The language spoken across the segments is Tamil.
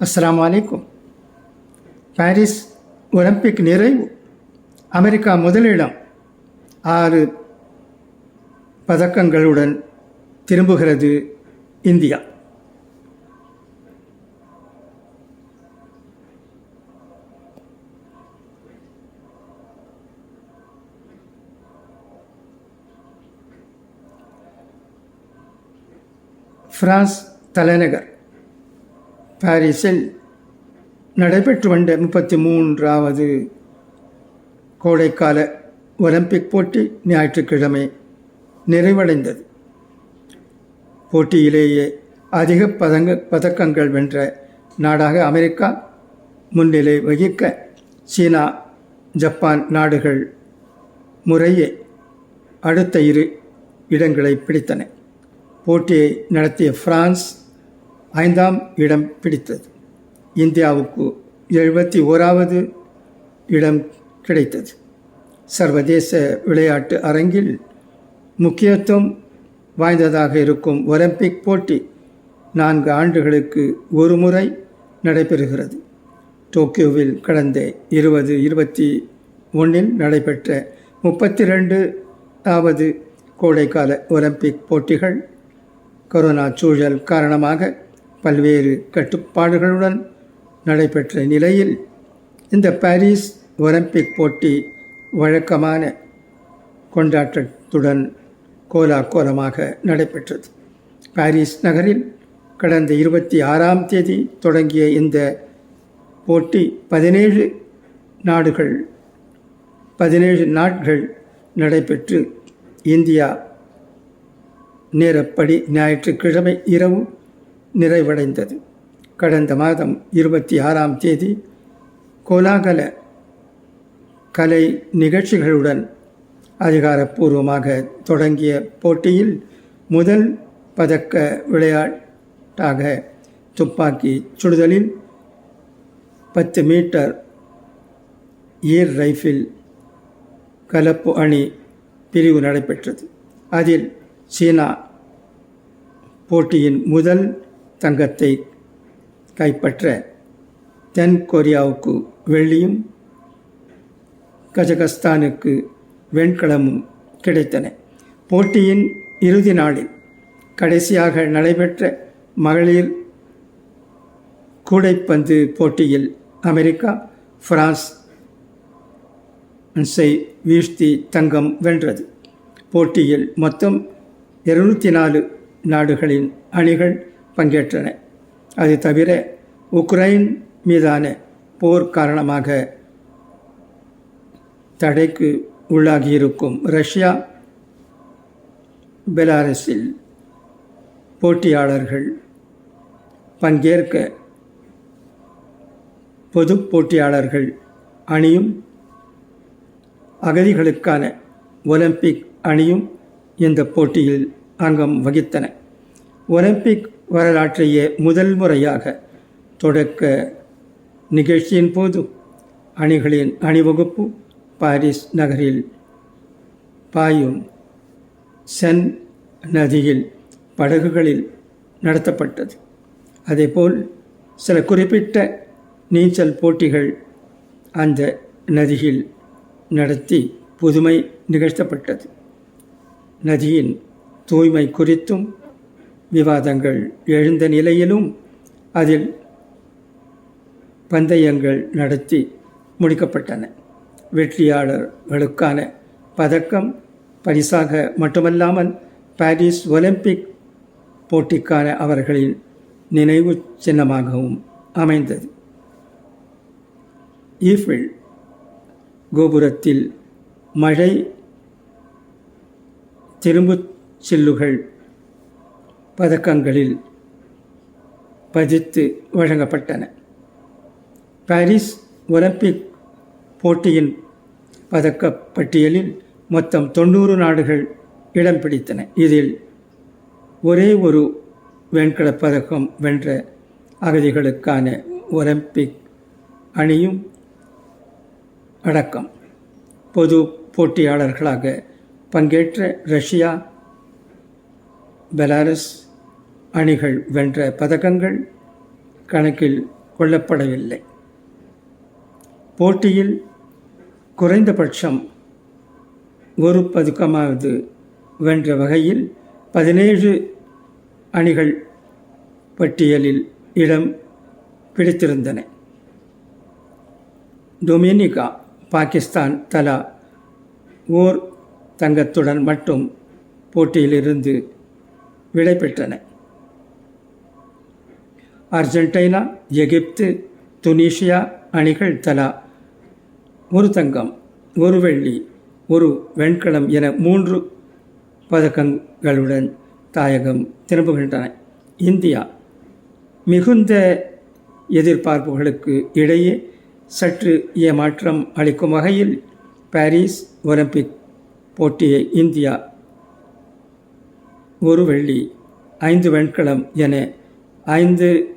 அஸ்லாம் வலைக்கும் பாரிஸ் ஒலிம்பிக் நிறைவு. அமெரிக்கா முதலிடம். ஆறு பதக்கங்களுடன் திரும்புகிறது இந்தியா. பிரான்ஸ் தலைநகர். பாரிஸில் நடைபெற்று வந்த முப்பத்தி மூன்றாவது கோடைக்கால ஒலிம்பிக் போட்டி ஞாயிற்றுக்கிழமை நிறைவடைந்தது. போட்டியிலேயே அதிக பதங்க பதக்கங்கள் வென்ற நாடாக அமெரிக்கா முன்னிலை வகிக்க சீனா ஜப்பான் நாடுகள் முறையே அடுத்த இரு இடங்களை பிடித்தன. போட்டியை நடத்திய பிரான்ஸ் ஐந்தாம் இடம் பிடித்தது. இந்தியாவுக்கு எழுபத்தி ஓராவது இடம் கிடைத்தது. சர்வதேச விளையாட்டு அரங்கில் முக்கியத்துவம் வாய்ந்ததாக இருக்கும் ஒலிம்பிக் போட்டி நான்கு ஆண்டுகளுக்கு ஒரு முறை நடைபெறுகிறது. டோக்கியோவில் கடந்த இருபது இருபத்தி ஒன்றில் நடைபெற்ற முப்பத்தி ரெண்டாவது கோடைக்கால ஒலிம்பிக் போட்டிகள் கொரோனா சூழல் காரணமாக பல்வேறு கட்டுப்பாடுகளுடன் நடைபெற்ற நிலையில் இந்த பாரிஸ் ஒலிம்பிக் போட்டி வழக்கமான கொண்டாட்டத்துடன் கோலாகோலமாக நடைபெற்றது. பாரிஸ் நகரில் கடந்த இருபத்தி ஆறாம் தேதி தொடங்கிய இந்த போட்டி பதினேழு நாடுகள் பதினேழு நாட்கள் நடைபெற்று இந்தியா நேரப்படி ஞாயிற்றுக்கிழமை இரவு நிறைவடைந்தது. கடந்த மாதம் இருபத்தி ஆறாம் தேதி கோலாகல கலை நிகழ்ச்சிகளுடன் அதிகாரப்பூர்வமாக தொடங்கிய போட்டியில் முதல் பதக்க விளையாட்டாக துப்பாக்கி சுடுதலில் பத்து மீட்டர் ஏர் ரைஃபிள் கலப்பு அணி பிரிவு நடைபெற்றது. அதில் சீனா போட்டியின் முதல் தங்கத்தை கைப்பற்ற தென் கொரியாவுக்கு வெள்ளியும் கஜகஸ்தானுக்கு வெண்கலமும் கிடைத்தன. போட்டியின் இறுதி நாளில் கடைசியாக நடைபெற்ற மகளிர் கூடைப்பந்து போட்டியில் அமெரிக்கா பிரான்ஸ் வீழ்த்தி தங்கம் வென்றது. போட்டியில் மொத்தம் இருநூற்றி நாலு நாடுகளின் அணிகள் பங்கேற்றன. அது தவிர உக்ரைன் மீதான போர் காரணமாக தடைக்கு உள்ளாகியிருக்கும் ரஷ்யா பெலாரஸில் போட்டியாளர்கள் பங்கேற்க பொது போட்டியாளர்கள் அணியும் அகதிகளுக்கான ஒலிம்பிக் அணியும் இந்த போட்டியில் அங்கம் வகித்தன. ஒலிம்பிக் வரலாற்றையே முதல் முறையாக தொடக்க நிகழ்ச்சியின் போது அணிகளின் அணிவகுப்பு பாரிஸ் நகரில் பாயும் சென் நதியில் படகுகளில் நடத்தப்பட்டது. அதேபோல் சில குறிப்பிட்ட நீச்சல் போட்டிகள் அந்த நதியில் நடத்தி புதுமை நிகழ்த்தப்பட்டது. நதியின் தூய்மை குறித்தும் விவாதங்கள் எழுந்த நிலையிலும் அதில் பந்தயங்கள் நடத்தி முடிக்கப்பட்டன. வெற்றியாளர்களுக்கான பதக்கம் பரிசாக மட்டுமல்லாமல் பாரிஸ் ஒலிம்பிக் போட்டிக்கான அவர்களின் நினைவு சின்னமாகவும் அமைந்தது. ஈஃபில் கோபுரத்தில் மழை திரும்புச் செல்லுகள் பதக்கங்களில் பதித்து வழங்கப்பட்டன. பாரிஸ் ஒலிம்பிக் போட்டியின் பதக்க பட்டியலில் மொத்தம் தொண்ணூறு நாடுகள் இடம் பிடித்தன. இதில் ஒரே ஒரு வெண்கலப் பதக்கம் வென்ற அகதிகளுக்கான ஒலிம்பிக் அணியும் அடக்கம். பொது போட்டியாளர்களாக பங்கேற்ற ரஷ்யா பெலாரஸ் அணிகள் வென்ற பதக்கங்கள் கணக்கில் கொள்ளப்படவில்லை. போட்டியில் குறைந்தபட்சம் ஒரு பதுக்கமாவது வென்ற வகையில் பதினேழு அணிகள் பட்டியலில் இடம் பிடித்திருந்தன. டொமினிகா பாகிஸ்தான் தலா ஓர் தங்கத்துடன் மட்டும் போட்டியிலிருந்து விடை பெற்றன அர்ஜென்டினா எகிப்து துனிஷியா அணிகள் தலா. ஒரு தங்கம் ஒரு வெள்ளி ஒரு வெண்கலம் என மூன்று பதக்கங்களுடன் தாயகம் திரும்புகின்றன. இந்தியா மிகுந்த எதிர்பார்ப்புகளுக்கு இடையே சற்று ஏமாற்றம் அளிக்கும் வகையில் பாரிஸ் ஒலிம்பிக் போட்டியை இந்தியா ஒரு வெள்ளி ஐந்து வெண்கலம் என ஐந்து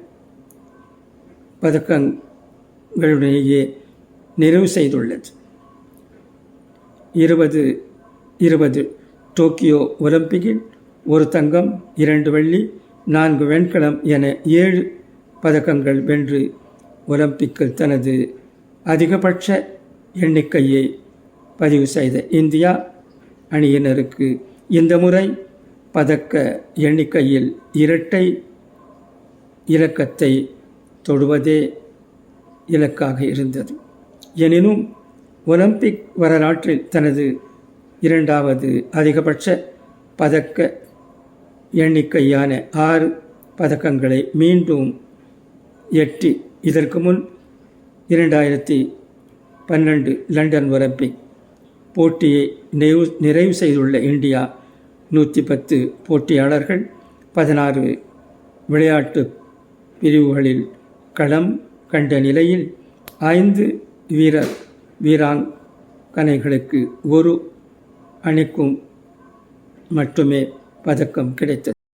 பதக்கங்களுடனேயே நிறைவு செய்துள்ளது. இருபது இருபது டோக்கியோ ஒலிம்பிக்கில் ஒரு தங்கம் இரண்டு வெள்ளி நான்கு வெண்கலம் என ஏழு பதக்கங்கள் வென்று ஒலிம்பிக்கில் தனது அதிகபட்ச எண்ணிக்கையை பதிவு செய்த இந்தியா அணியினருக்கு இந்த முறை பதக்க எண்ணிக்கையில் இரட்டை இலக்கத்தை தொடுவதே இலக்காக இருந்தது. எனினும் ஒலிம்பிக் வரலாற்றில் தனது இரண்டாவது அதிகபட்ச பதக்க எண்ணிக்கையான ஆறு பதக்கங்களை மீண்டும் எட்டி இதற்கு முன் இரண்டாயிரத்தி பன்னெண்டு லண்டன் ஒலிம்பிக் போட்டியை நிறைவு நிறைவு செய்துள்ள இந்தியா நூற்றி பத்து போட்டியாளர்கள் பதினாறு விளையாட்டு பிரிவுகளில் களம் கண்ட நிலையில் ஐந்து வீரர் வீராங்கனைகளுக்கு ஒரு அணிக்கும் மட்டுமே பதக்கம் கிடைத்தது.